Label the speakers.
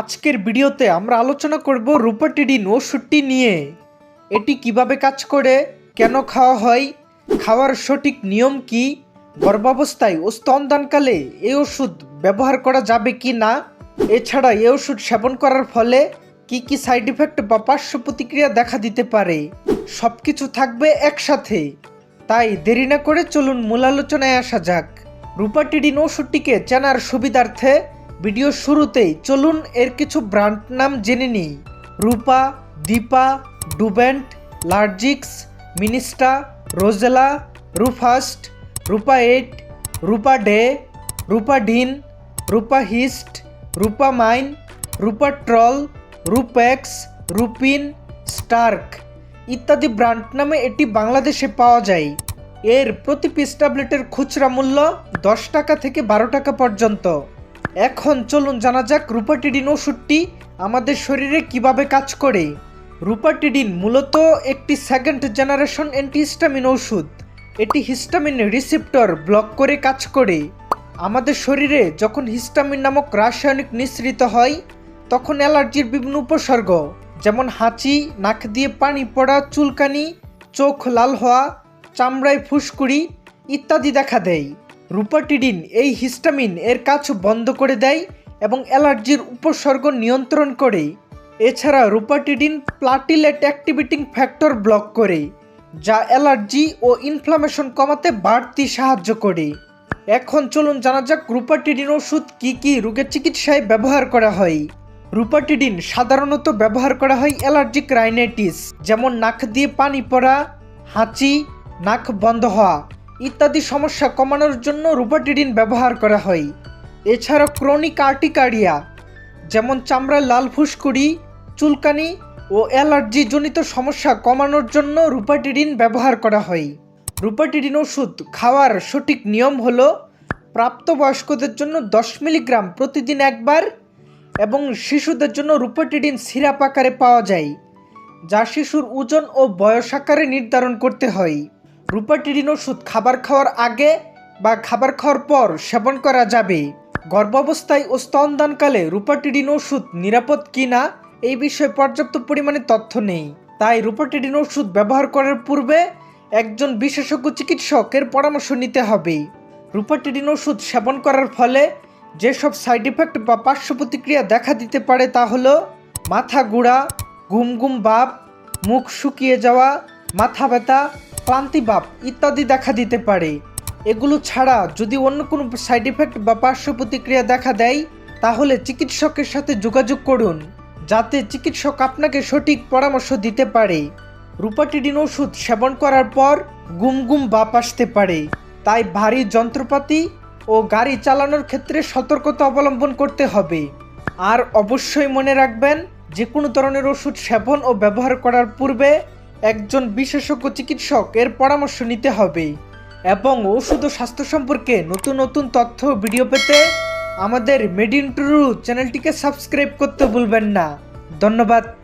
Speaker 1: আজকের ভিডিওতে আমরা আলোচনা করব রূপাটিডিন ওষুধটি নিয়ে। এটি কীভাবে কাজ করে, কেন খাওয়া হয়, খাওয়ার সঠিক নিয়ম কি, গর্ভাবস্থায় ও স্তনদানকালে এই ওষুধ ব্যবহার করা যাবে কি না, এছাড়া এই ওষুধ সেবন করার ফলে কি কি সাইড ইফেক্ট বা পার্শ্ব প্রতিক্রিয়া দেখা দিতে পারে সব কিছু থাকবে একসাথে। তাই দেরি না করে চলুন মূল আলোচনায় আসা যাক। রূপাটিডিন ওষুধটিকে চেনার সুবিধার্থে ভিডিও শুরুতেই চলুন এর কিছু ব্র্যান্ড নাম জেনে নিই। রূপা, দীপা, ডুবেন্ট, লার্জিক্স, মিনিস্টা, রোজেলা, রুফাস্ট, রূপা এইট, রূপা ডে, রূপা ডিন, রূপা হিস্ট, রূপা মাইন, রূপা ট্রল রূপেক্স রুপিন, স্টার্ক ইত্যাদি ব্র্যান্ড নামে এটি বাংলাদেশে পাওয়া যায়। এর প্রতি পিস ট্যাবলেটের খুচরা মূল্য দশ টাকা থেকে বারো টাকা পর্যন্ত। এখন চলুন জানা যাক রূপাটিডিন ওষুধটি আমাদের শরীরে কীভাবে কাজ করে। রুপাটিডিন মূলত একটি সেকেন্ড জেনারেশন অ্যান্টিহিস্টামিন ওষুধ এটি হিস্টামিন রিসিপ্টর ব্লক করে কাজ করে। আমাদের শরীরে যখন হিস্টামিন নামক রাসায়নিক নিঃসৃত হয়, তখন অ্যালার্জির বিভিন্ন উপসর্গ, যেমন হাঁচি, নাক দিয়ে পানি পড়া, চুলকানি, চোখ লাল হওয়া, চামড়ায় ফুসকুড়ি ইত্যাদি দেখা দেয়। রূপাটিডিন, এই হিস্টামিন এর কাজ বন্ধ করে দেয় এবং অ্যালার্জির উপসর্গ নিয়ন্ত্রণ করে। এছাড়া rupatadine platelet activating factor block করে, যা অ্যালার্জি ও ইনফ্লামেশন কমাতে বাড়তি সাহায্য করে। এখন চলুন জানা যাক রুপাটিডিন ওষুধ কী কী রোগের চিকিৎসায় ব্যবহার করা হয়। রুপাটিডিন সাধারণত ব্যবহার করা হয় অ্যালার্জিক রাইনাইটিস, যেমন নাক দিয়ে পানি পড়া, হাঁচি, নাক বন্ধ হওয়া ইত্যাদি সমস্যা কমানোর জন্য রূপাটিডিন ব্যবহার করা হয়। এছাড়া ক্রনিক আর্টিকারিয়া যেমন চামড়ার লাল ফুসকুড়ি, চুলকানি ও অ্যালার্জি জনিত সমস্যা কমানোর জন্য রূপাটিডিন ব্যবহার করা হয়। রূপাটিডিন ওষুধ খাওয়ার সঠিক নিয়ম হল, প্রাপ্তবয়স্কদের জন্য দশ মিলিগ্রাম প্রতিদিন একবার এবং শিশুদের জন্য রূপাটিডিন সিরাপ আকারে পাওয়া যায়, যা শিশুর ওজন ও বয়স আকারে নির্ধারণ করতে হয়। রূপাটিডিন ওষুধ খাবার খাওয়ার আগে বা খাবার খাওয়ার পর সেবন করা যাবে। গর্ভাবস্থায় ও স্তনদানকালে রূপাটিডিন ওষুধ নিরাপদ কিনা এই বিষয়ে পর্যাপ্ত পরিমাণে তথ্য নেই। তাই রূপাটিডিন ওষুধ ব্যবহার করার পূর্বে একজন বিশেষজ্ঞ চিকিৎসকের পরামর্শ নিতে হবে। রূপাটিডিন ওষুধ সেবন করার ফলে যেসব সাইড ইফেক্ট বা পার্শ্ব প্রতিক্রিয়া দেখা দিতে পারে তা হলো মাথা গুঁড়া, ঘুম ঘুম ভাব, মুখ শুকিয়ে যাওয়া, মাথা ব্যথা ক্লান্তি ভাব ইত্যাদি দেখা দিতে পারে। এগুলো ছাড়া যদি অন্য কোনো সাইড ইফেক্ট বা পার্শ্ব প্রতিক্রিয়া দেখা দেয়, তাহলে চিকিৎসকের সাথে যোগাযোগ করুন, যাতে চিকিৎসক আপনাকে সঠিক পরামর্শ দিতে পারে। রূপাটিডিন ওষুধ সেবন করার পর গুম গুম বাপ আসতে পারে। তাই ভারী যন্ত্রপাতি ও গাড়ি চালানোর ক্ষেত্রে সতর্কতা অবলম্বন করতে হবে। আর অবশ্যই মনে রাখবেন, যে কোনো ধরনের ওষুধ সেবন ও ব্যবহার করার পূর্বে একজন বিশেষজ্ঞ চিকিৎসক এর পরামর্শ নিতে হবে এবং ওষুধ ও স্বাস্থ্য সম্পর্কে নতুন নতুন তথ্য ভিডিও পেতে আমাদের মেড ইন টুরু চ্যানেলটিকে সাবস্ক্রাইব করতে ভুলবেন না। ধন্যবাদ।